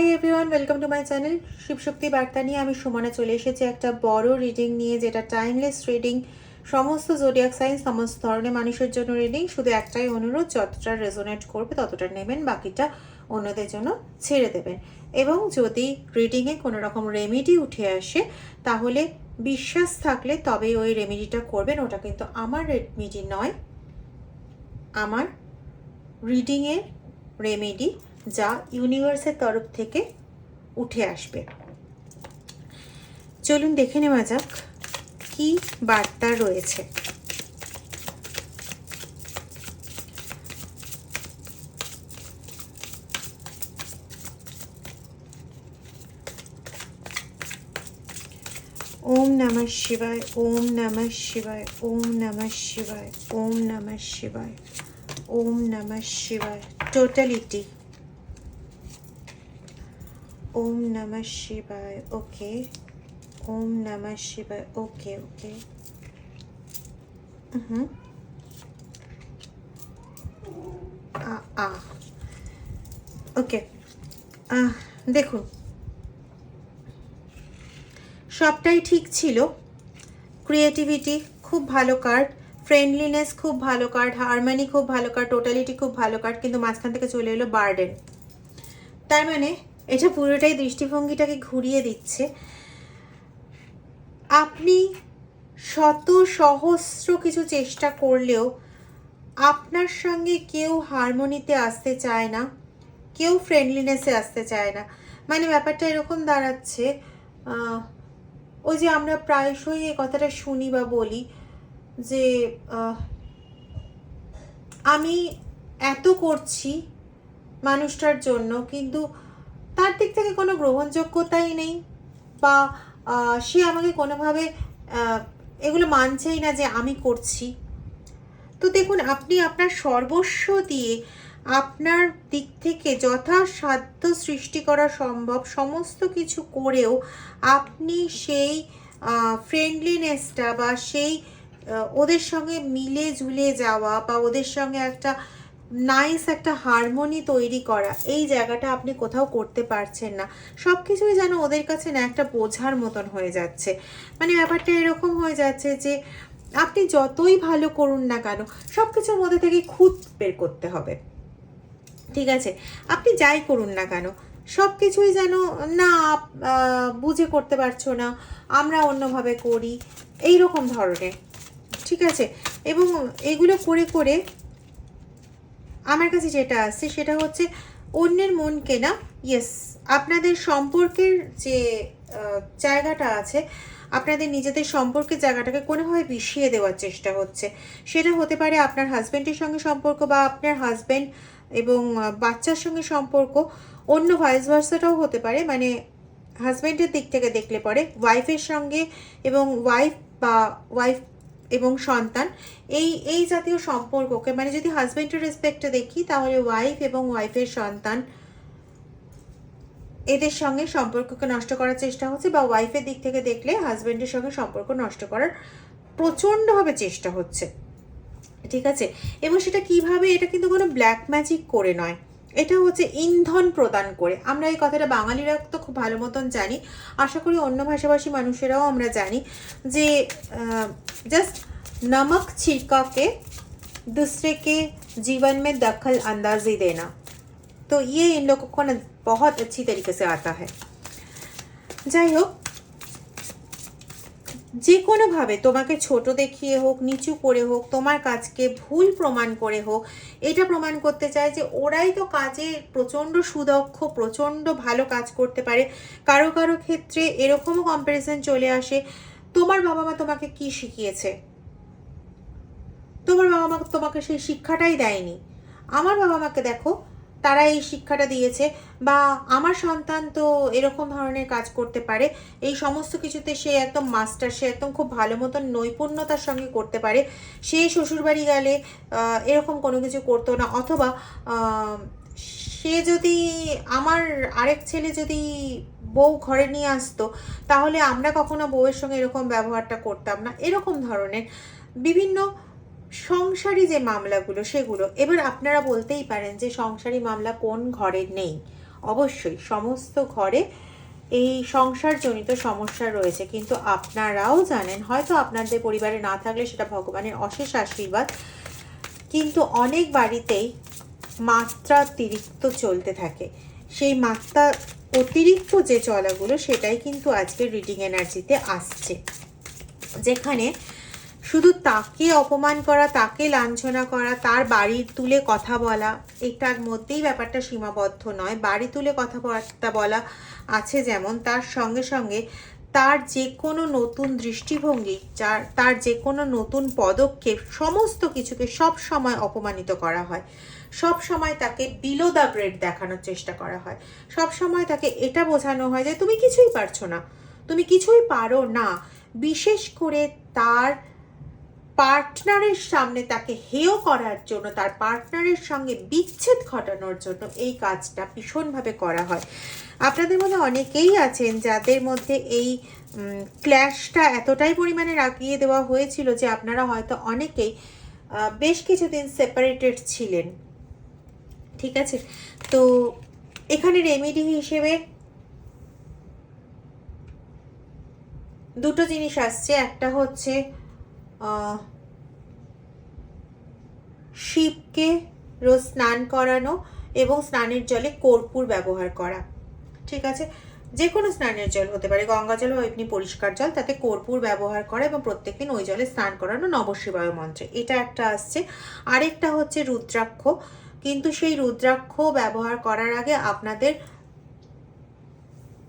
Hi everyone welcome to my channel Shivshakti Barta নিয়ে আমি সুমনে চলে এসেছি একটা বড় রিডিং নিয়ে, যেটা টাইমলেস রিডিং সমস্ত জোডিয়াক সাইন সমস্ত ধরনের মানুষের জন্য রিডিং শুধু একটাই অনুরোধ, যতটা রেজোনেট করবে ততটা নেবেন, বাকিটা অন্যদের জন্য ছেড়ে দেবেন। এবং যদি রিডিংয়ে কোনো রকম রেমেডি উঠে আসে, তাহলে বিশ্বাস থাকলে তবে ওই রেমেডিটা করবেন। ওটা কিন্তু আমার রেমেডি নয়। আমার রিডিংয়ের রেমেডি যা ইউনিভার্সের তরফ থেকে উঠে আসবে। চলুন দেখে নেওয়া যাক কি বার্তা রয়েছে। ওম নমঃ শিবায়, ওম নমঃ শিবায়, ওম নমঃ শিবায়, ওম নমঃ শিবায়, ওম নমঃ শিবায়। টোটালিটি ওম নমঃ শিবায় ওকে। ওম নমঃ শিবায় ওকে ওকে। হুম আ আ। ওকে। আহ, দেখুন। সবটাই ঠিক ছিল। ক্রিয়েটিভিটি খুব ভালো কার্ড ফ্রেন্ডলিনেস খুব ভালো কার্ড হারমানি খুব ভালো কার্ড টোটালিটি খুব ভালো কার্ড কিন্তু মাঝখান থেকে চলে এলো বার্ডেন। তার মানে এটা পুরোটাই দৃষ্টিভঙ্গিটাকে ঘুরিয়ে দিচ্ছে। আপনি শত সহস্র কিছু চেষ্টা করলেও আপনার সঙ্গে কেউ হারমোনিতে আসতে চায় না, কেউ ফ্রেন্ডলিনেসে আসতে চায় না। মানে ব্যাপারটা এরকম দাঁড়াচ্ছে ওই যে আমরা প্রায়শই এই কথাটা শুনি বা বলি যে আমি এত করছি মানুষটার জন্য, কিন্তু তার দিক থেকে কোনো গ্রহণযোগ্যতাই নেই বা সে আমাকে কোনোভাবে এগুলো মানছেই না যে আমি করছি। তো দেখুন, আপনি আপনার সর্বস্ব দিয়ে আপনার দিক থেকে যথাসাধ্য সৃষ্টি করা সম্ভব সমস্ত কিছু করেও আপনি সেই ফ্রেন্ডলিনেসটা বা সেই ওদের সঙ্গে মিলে ঝুলে যাওয়া বা ওদের সঙ্গে একটা নাইস একটা হারমোনি তৈরি করা। এই জায়গাটা আপনি কোথাও করতে পারছেন না। সব কিছুই যেন ওদের কাছে না একটা বোঝার মতন হয়ে যাচ্ছে। মানে ব্যাপারটা এরকম হয়ে যাচ্ছে যে, আপনি যতই ভালো করুন না কেন সব কিছুর মধ্যে থেকে খুঁত বের করতে হবে। ঠিক আছে? আপনি যাই করুন না কেন সব কিছুই যেন না বুঝে করতে পারছ না, আমরা অন্যভাবে করি এই রকম ধরনের। ঠিক আছে? এবং এগুলো করে করে আমার কাছে যেটা আসছে সেটা হচ্ছে অন্যের মন কেনা ইয়েস আপনাদের সম্পর্কের যে জায়গাটা আছে, আপনাদের নিজেদের সম্পর্কের জায়গাটাকে কোনোভাবে বিষিয়ে দেওয়ার চেষ্টা হচ্ছে। সেটা হতে পারে আপনার হাজব্যান্ডের সঙ্গে সম্পর্ক বা আপনার হাজব্যান্ড এবং বাচ্চার সঙ্গে সম্পর্ক। অন্য ভাইস ভার্সাটাও হতে পারে মানে হাজব্যান্ডের দিক থেকে দেখলে পরে ওয়াইফের সঙ্গে এবং ওয়াইফ বা ওয়াইফ এবং সন্তান, এই এই জাতীয় সম্পর্ককে মানে যদি হাজব্যান্ডের রেসপেক্টে দেখি, তাহলে ওয়াইফ এবং ওয়াইফের সন্তান এদের সঙ্গে সম্পর্ককে নষ্ট করার চেষ্টা হচ্ছে বা ওয়াইফের দিক থেকে দেখলে হাজব্যান্ডের সঙ্গে সম্পর্ক নষ্ট করার প্রচণ্ডভাবে চেষ্টা হচ্ছে। ঠিক আছে? এবং সেটা কীভাবে, এটা কিন্তু কোনো ব্ল্যাক ম্যাজিক করে নয়। এটা হচ্ছে ইন্ধন প্রদান করে আমরা এই কথাটা বাঙালিরা তো খুব ভালো মতন জানি আশা করি অন্য ভাষাভাষী মানুষেরাও আমরা জানি যে जस्ट नमक छिड़का के दूसरे के जीवन में दखल अंदाजी देना तो ये इन लोगों को ना बहुत अच्छी तरीके से आता है যাই হোক যে কোনোভাবে তোমাকে ছোট দেখিয়ে হোক নিচু করে হোক তোমার কাজকে ভুল প্রমাণ করে হোক এটা প্রমাণ করতে চায় যে ওরাই তো কাজে প্রচণ্ড সুদক্ষ, প্রচণ্ড ভালো কাজ করতে পারে। কারও কারও ক্ষেত্রে এরকমও কম্পারিজন চলে আসে। তোমার বাবা মা তোমাকে কি শিখিয়েছে? তোমার বাবা মা তোমাকে সেই শিক্ষাটাই দেয়নি। আমার বাবা মাকে দেখো তারা এই শিক্ষাটা দিয়েছে বা আমার সন্তান তো এরকম ধরনের কাজ করতে পারে, এই সমস্ত কিছুতে সে একদম মাস্টার সে একদম খুব ভালো মতন নৈপুণ্যতার সঙ্গে করতে পারে, সে শ্বশুরবাড়ি গেলে এরকম কোনো কিছু করতো না অথবা সে যদি আমার আরেক ছেলে যদি বউ ঘরে নিয়ে আসতো, তাহলে আমরা কখনো বউয়ের সঙ্গে এরকম ব্যবহারটা করতাম না, এরকম ধরনের বিভিন্ন সংসারী যে মামলাগুলো, সেগুলো, এবার আপনারা বলতেই পারেন যে সংসারী মামলা কোন ঘরে নেই। অবশ্যই সমস্ত ঘরে এই সংসারজনিত সমস্যা রয়েছে, কিন্তু আপনারাও জানেন, হয়তো আপনাদের পরিবারে না থাকলে সেটা ভগবানের অশেষ আশীর্বাদ, কিন্তু অনেক বাড়িতেই মাত্রাতিরিক্ত চলতে থাকে। সেই মাত্রা অতিরিক্ত যে চলাগুলো, সেটাই কিন্তু আজকে রিডিং এনার্জিতে আসছে। যেখানে শুধু তাকে অপমান করা, তাকে লাঞ্ছনা করা, তার বাড়ির তুলে কথা বলা, এটার মধ্যেই ব্যাপারটা সীমাবদ্ধ নয়। বাড়ি তুলে কথাবার্তা বলা আছে যেমন, তার সঙ্গে সঙ্গে তার যে কোনো নতুন দৃষ্টিভঙ্গি, যার, তার যে কোনো নতুন পদক্ষেপ, সমস্ত কিছুকে সব সময় অপমানিত করা হয়। সব সময় তাকে বিলো দ্য গ্রেড দেখানোর চেষ্টা করা হয়। সব সময় তাকে এটা বোঝানো হয় যে, তুমি কিছুই পারছ না। তুমি কিছুই পারো না। বিশেষ করে তার পার্টনারের সামনে তাকে হেয় করার জন্য, তার পার্টনারের সঙ্গে বিচ্ছেদ ঘটানোর জন্য এই কাজটা ভীষণভাবে করা হয়। আপনাদের মধ্যে অনেকেই আছেন যাদের মধ্যে এই ক্ল্যাশটা এতটাই পরিমাণে রাগিয়ে দেওয়া হয়েছিল যে আপনারা হয়তো অনেকেই বেশ কিছুদিন সেপারেটেড ছিলেন। ঠিক আছে? তো এখানে রেমেডি হিসেবে দুটো জিনিস আসছে। একটা হচ্ছে শিবকে রোজ স্নান করানো এবং স্নানের জলে কর্পূর ব্যবহার করা। ঠিক আছে? যে কোনো স্নানের জল হতে পারে। গঙ্গা জল বা এমনি পরিষ্কার জল, তাতে কর্পূর ব্যবহার করা এবং প্রত্যেকদিন ওই জলে স্নান করানো নবশিবায় মন্ত্রে। এটা একটা আসছে। আরেকটা হচ্ছে রুদ্রাক্ষ। কিন্তু সেই রুদ্রাক্ষ ব্যবহার করার আগে আপনাদের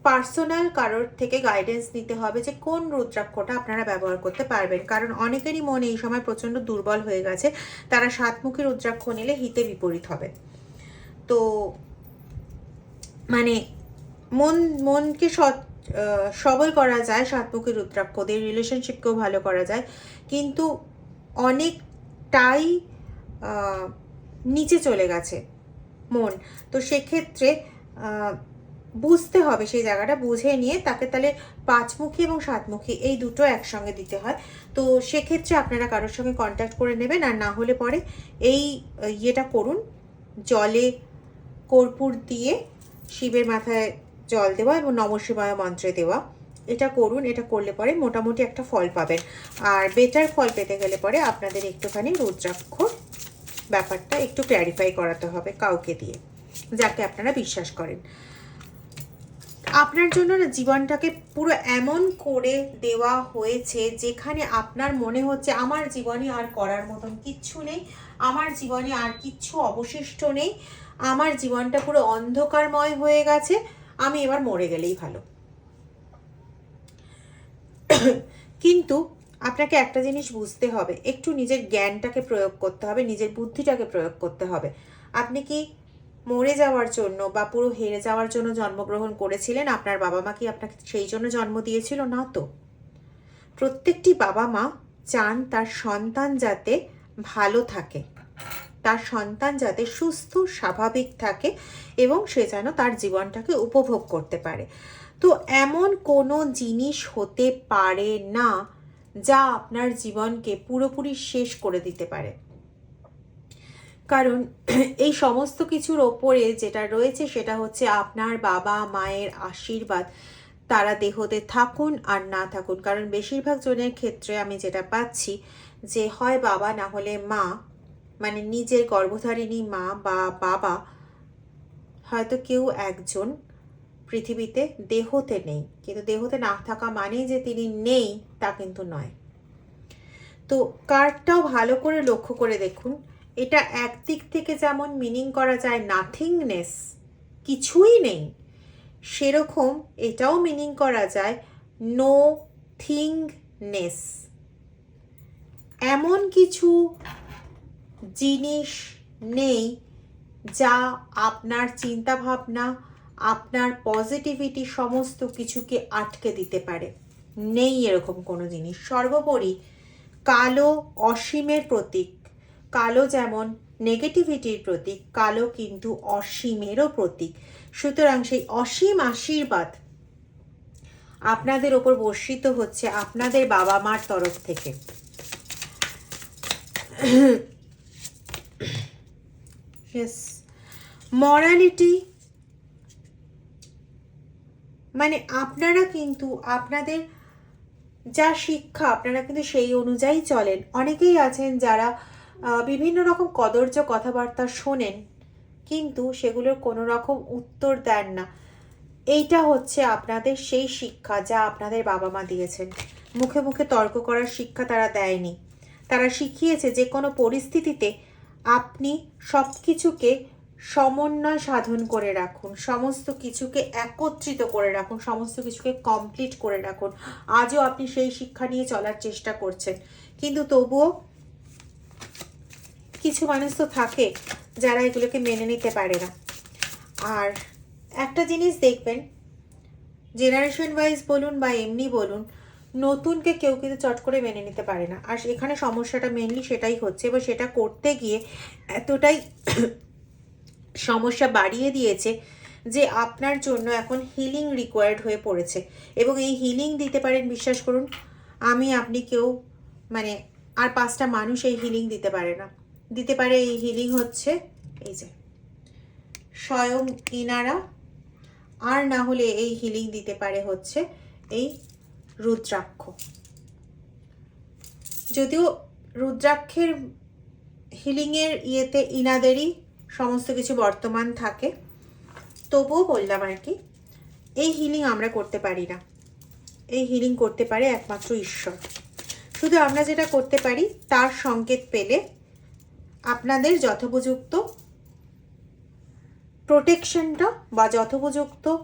পার্সোনাল কারোর থেকে গাইডেন্স নিতে হবে যে কোন রুদ্রাক্ষটা আপনারা ব্যবহার করতে পারবেন। কারণ অনেকেরই মন এই সময় প্রচণ্ড দুর্বল হয়ে গেছে, তারা সাতমুখী রুদ্রাক্ষ নিলে হিতে বিপরীত হবে। তো মানে মন, মনকে সৎ সবল করা যায় সাতমুখী রুদ্রাক্ষ দিয়ে রিলেশনশিপকেও ভালো করা যায়। কিন্তু অনেকটাই নিচে চলে গেছে মন। তো সেক্ষেত্রে বুঝতে হবে, সেই জায়গাটা বুঝে নিয়ে তাকে তাহলে পাঁচমুখী এবং সাতমুখী এই দুটো একসঙ্গে দিতে হয়। তো সেক্ষেত্রে আপনারা কারোর সঙ্গে কন্ট্যাক্ট করে নেবেন আর না হলে পরে এই, ইয়েটা করুন, জলে কর্পূর দিয়ে শিবের মাথায় জল দেওয়া এবং নমশিবায় মন্ত্রে দেওয়া। এটা করুন, এটা করলে পরে মোটামুটি একটা ফল পাবেন। আর বেটার ফল পেতে গেলে পরে আপনাদের একটুখানি রুদ্রাক্ষ ব্যাপারটা একটু ক্ল্যারিফাই করাতে হবে কাউকে দিয়ে, যাকে আপনারা বিশ্বাস করেন। আপনার জন্য না জীবনটাকে পুরো এমন করে দেওয়া হয়েছে যেখানে আপনার মনে হচ্ছে আমার জীবনে আর করার মতন কিচ্ছু নেই, আমার জীবনে আর কিচ্ছু অবশিষ্ট নেই, আমার জীবনটা পুরো অন্ধকারময় হয়ে গেছে, আমি এবার মরে গেলেই ভালো। কিন্তু আপনাকে একটা জিনিস বুঝতে হবে, একটু নিজের জ্ঞানটাকে প্রয়োগ করতে হবে, নিজের বুদ্ধিটাকে প্রয়োগ করতে হবে। আপনি কি মরে যাওয়ার জন্য বা পুরো হেরে যাওয়ার জন্য জন্মগ্রহণ করেছিলেন আপনার বাবা মা কি আপনাকে সেই জন্য জন্ম দিয়েছিল? না তো। প্রত্যেকটি বাবা মা চান তার সন্তান যাতে ভালো থাকে, তার সন্তান যাতে সুস্থ, স্বাভাবিক থাকে এবং সে যেন তার জীবনটাকে উপভোগ করতে পারে। তো এমন কোনো জিনিস হতে পারে না যা আপনার জীবনকে পুরোপুরি শেষ করে দিতে পারে। কারণ এই সমস্ত কিছুর ওপরে যেটা রয়েছে সেটা হচ্ছে আপনার বাবা মায়ের আশীর্বাদ। তারা দেহতে থাকুন আর না থাকুন। কারণ বেশিরভাগ জনের ক্ষেত্রে আমি যেটা পাচ্ছি যে হয় বাবা, না হলে মা মানে নিজের গর্ভধারিণী মা বা বাবা, হয়তো কেউ একজন পৃথিবীতে দেহতে নেই। কিন্তু দেহতে না থাকা মানেই যে তিনি নেই তা কিন্তু নয়। তো কার্ডটাও ভালো করে লক্ষ্য করে দেখুন। এটা একদিক থেকে যেমন মিনিং করা যায় নাথিংনেস কিছুই নেই, সেরকম এটাও মিনিং করা যায় নো থিংনেস এমন কিছু জিনিস নেই যা আপনার চিন্তা ভাবনা আপনার পজিটিভিটি সমস্ত কিছুকে আটকে দিতে পারে। নেই এরকম কোনো জিনিস। সর্বোপরি কালো অসীমের প্রতীক। কালো যেমন নেগেটিভিটির প্রতীক, কালো কিন্তু অসীমেরও প্রতীক। সুতরাং সেই অসীম আশীর্বাদ আপনাদের ওপর বর্ষিত হচ্ছে আপনাদের বাবা মার তরফ থেকে। মরালিটি মানে আপনারা কিন্তু আপনাদের যা শিক্ষা, আপনারা কিন্তু সেই অনুযায়ী চলেন। অনেকেই আছেন যারা বিভিন্ন রকম কদর্য কথাবার্তা শোনেন, কিন্তু সেগুলোর কোনো রকম উত্তর দেন না। এইটা হচ্ছে আপনাদের সেই শিক্ষা যা আপনাদের বাবা মা দিয়েছেন। মুখে মুখে তর্ক করার শিক্ষা তারা দেয়নি। তারা শিখিয়েছে যে কোনো পরিস্থিতিতে আপনি সব কিছুকে সমন্বয় সাধন করে রাখুন, সমস্ত কিছুকে একত্রিত করে রাখুন, সমস্ত কিছুকে কমপ্লিট করে রাখুন। আজও আপনি সেই শিক্ষা নিয়ে চলার চেষ্টা করছেন। কিন্তু তবুও কিছু মানুষ তো থাকে যারা এগুলোকে মেনে নিতে পারে না। আর একটা জিনিস দেখবেন জেনারেশন ওয়াইজ বলুন বা এমনি বলুন, নতুনকে কেউ কিন্তু চট করে মেনে নিতে পারে না। আর এখানে সমস্যাটা মেনলি সেটাই হচ্ছে এবং সেটা করতে গিয়ে এতটাই সমস্যা বাড়িয়ে দিয়েছে যে আপনার জন্য এখন হিলিং রিকোয়ার্ড হয়ে পড়েছে। এবং এই হিলিং দিতে পারেন, বিশ্বাস করুন, আমি, আপনি কেউ মানে আর পাঁচটা মানুষ এই হিলিং দিতে পারে না। দিতে পারে এই হিলিং হচ্ছে। এই যে, স্বয়ং ইনারা, আর না হলে এই হিলিং দিতে পারে হচ্ছে এই রুদ্রাক্ষ। যদিও রুদ্রাক্ষের হিলিংয়ের ইয়েতে ইনাদেরই সমস্ত কিছু বর্তমান থাকে, তবুও বললাম আর কি, এই হিলিং আমরা করতে পারি না। এই হিলিং করতে পারে একমাত্র ঈশ্বর। শুধু আমরা যেটা করতে পারি, তার সংকেত পেলে আপনাদের যথোপযুক্ত প্রোটেকশনটা বা যথোপযুক্ত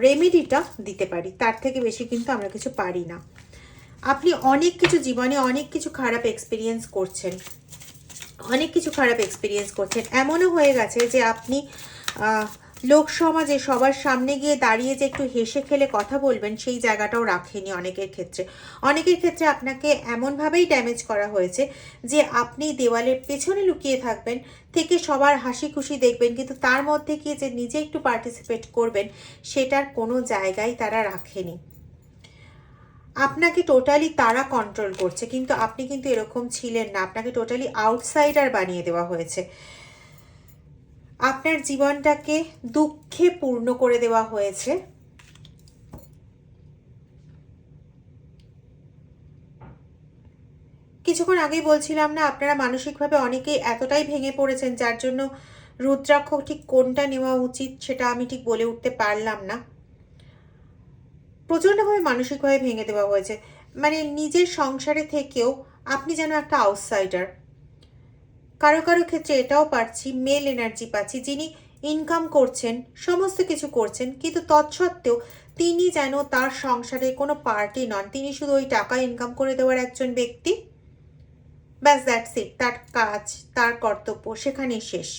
রেমেডিটা দিতে পারি। তার থেকে বেশি কিন্তু আমরা কিছু পারি না। আপনি অনেক কিছু জীবনে অনেক কিছু খারাপ এক্সপিরিয়েন্স করছেন। অনেক কিছু খারাপ এক্সপিরিয়েন্স করছেন। এমনও হয়ে গেছে যে আপনি লোক সমাজে সবার সামনে গিয়ে দাঁড়িয়ে যে একটু হেসে খেলে কথা বলবেন, সেই জায়গাটাও রাখেনি অনেকের ক্ষেত্রে। অনেকের ক্ষেত্রে আপনাকে এমনভাবেই ড্যামেজ করা হয়েছে যে আপনি দেওয়ালের পেছনে লুকিয়ে থাকবেন, থেকে সবার হাসি খুশি দেখবেন, কিন্তু তার মধ্যে গিয়ে যে নিজে একটু পার্টিসিপেট করবেন, সেটার কোনো জায়গায় তারা রাখেনি। আপনাকে টোটালি তারা কন্ট্রোল করছে, কিন্তু আপনি কিন্তু এরকম ছিলেন না। আপনাকে টোটালি আউটসাইডার বানিয়ে দেওয়া হয়েছে। আপনার জীবনটাকে দুঃখে পূর্ণ করে দেওয়া হয়েছে। কিছুক্ষণ আগেই বলছিলাম না, আপনারা মানসিকভাবে অনেকেই এতটাই ভেঙে পড়েছেন, যার জন্য রুদ্রাক্ষ ঠিক কোনটা নেওয়া উচিত সেটা আমি ঠিক বলে উঠতে পারলাম না। প্রচণ্ডভাবে মানসিকভাবে ভেঙে দেওয়া হয়েছে। মানে নিজের সংসারে থেকেও আপনি যেন একটা আউটসাইডার কারও কারও ক্ষেত্রে এটাও পারছি মেল এনার্জি পাচ্ছি, যিনি ইনকাম করছেন, সমস্ত কিছু করছেন, কিন্তু তৎসত্ত্বেও তিনি যেন তার সংসারে কোনো পার্টি নন। তিনি শুধু ওই টাকা ইনকাম করে দেওয়ার একজন ব্যক্তি। ব্যাস দ্যাটস ইট তার কাজ, তার কর্তব্য, সেখানেই শেষ।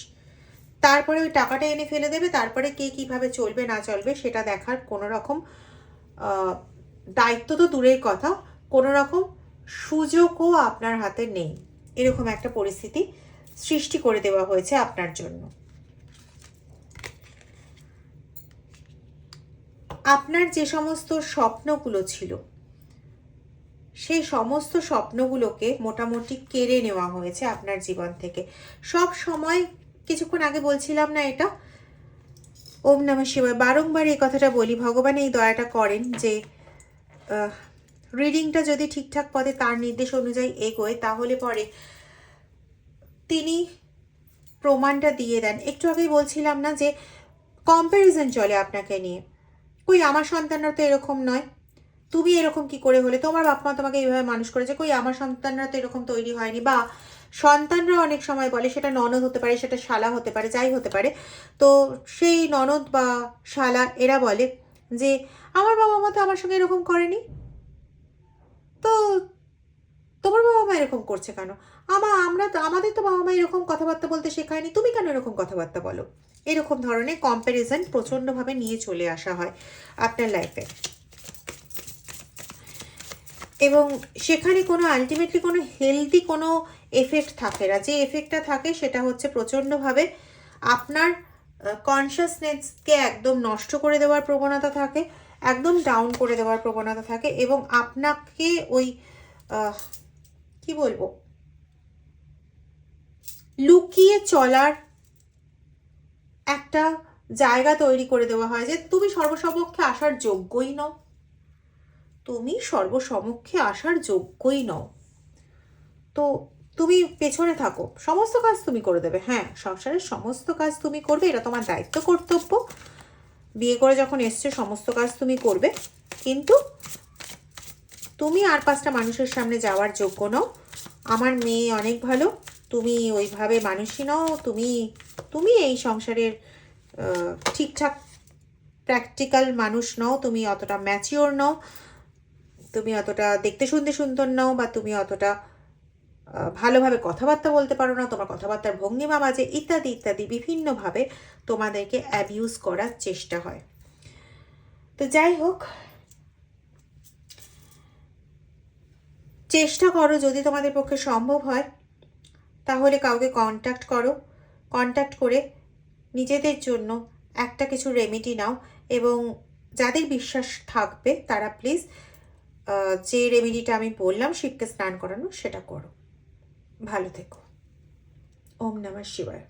তারপরে ওই টাকাটা এনে ফেলে দেবে, তারপরে কে কীভাবে চলবে, না চলবে, সেটা দেখার কোনো রকম দায়িত্ব তো দূরের কথা কোনো রকম সুযোগও আপনার হাতে নেই। এরকম একটা পরিস্থিতি সৃষ্টি করে দেওয়া হয়েছে আপনার জন্য। আপনার যে সমস্ত স্বপ্নগুলো ছিল, সেই সমস্ত স্বপ্নগুলোকে মোটামুটি কেড়ে নেওয়া হয়েছে আপনার জীবন থেকে। সব সময়, কিছুক্ষণ আগে বলছিলাম না এটা? ওম নমঃ শিবায়। বারংবার এই কথাটা বলি, ভগবান এই দয়াটা করেন যে রিডিংটা যদি ঠিকঠাক পথে তার নির্দেশ অনুযায়ী এগোয়, তাহলে পরে তিনি প্রমাণটা দিয়ে দেন। একটু আগেই বলছিলাম না যে কম্প্যারিজন চলে আপনাকে নিয়ে। কই, আমার সন্তানরা তো এরকম নয়। তুমি এরকম কি করে হলে? তোমার বাপ মা তোমাকে এইভাবে মানুষ করেছে। কই, আমার সন্তানরা তো এরকম তৈরি হয়নি। বা সন্তানরা অনেক সময় বলে, সেটা ননদ হতে পারে, সেটা শালা হতে পারে, যাই হতে পারে। তো সেই ননদ বা শালা, এরা বলে যে, আমার বাবা মা তো আমার সঙ্গে এরকম করেনি। তো তোমার বাবা মা এরকম করছে কেন? আমা, আমরা তো, আমাদের তো বাবা মা এরকম কথাবার্তা বলতে শেখায়নি। তুমি কেন এরকম কথাবার্তা বলো? এরকম ধরনের কম্প্যারিজন প্রচণ্ডভাবে নিয়ে চলে আসা হয় আপনার লাইফে এবং সেখানে কোনো আলটিমেটলি কোনো হেলদি কোনো এফেক্ট থাকে না। যে এফেক্টটা থাকে সেটা হচ্ছে প্রচণ্ডভাবে আপনার কনসিয়াসনেসকে একদম নষ্ট করে দেওয়ার প্রবণতা থাকে, একদম ডাউন করে দেওয়ার প্রবণতা থাকে এবং আপনাকে ওই কি বলব? লুকিয়ে চলার একটা জায়গা তৈরি করে দেওয়া হয় যে তুমি সর্বসমক্ষে আসার যোগ্যই নও। তুমি সর্বসমক্ষে আসার যোগ্যই নও। তো তুমি পেছনে থাকো। সমস্ত কাজ তুমি করে দেবে। হ্যাঁ সংসারের সমস্ত কাজ তুমি করবে, এটা তোমার দায়িত্ব, কর্তব্য। বিয়ে করে যখন এসছে, সমস্ত কাজ তুমি করবে। কিন্তু তুমি আর পাঁচটা মানুষের সামনে যাওয়ার যোগ্য নও। আমার মেয়ে অনেক ভালো। তুমি ওইভাবে মানুষই নও, তুমি তুমি এই সংসারের ঠিকঠাক প্র্যাকটিক্যাল মানুষ নও, তুমি অতটা ম্যাচিওর নও, তুমি অতটা দেখতে শুনতে সুন্দর নও বা তুমি অতটা ভালোভাবে কথাবার্তা বলতে পারো না, তোমার কথাবার্তার ভঙ্গিমা বাজে ইত্যাদি ইত্যাদি বিভিন্নভাবে তোমাদেরকে অ্যাবিউজ করার চেষ্টা হয়। তো যাই হোক, চেষ্টা করো যদি তোমাদের পক্ষে সম্ভব হয়। তাহলে কাউকে কন্ট্যাক্ট করো। কন্ট্যাক্ট করে নিজেদের জন্য একটা কিছু রেমেডি নাও এবং যাদের বিশ্বাস থাকবে তারা প্লিজ যে রেমেডিটা আমি বললাম শিবকে স্নান করানো সেটা করো। ভালো থেকো। ওম নমঃ শিবায়।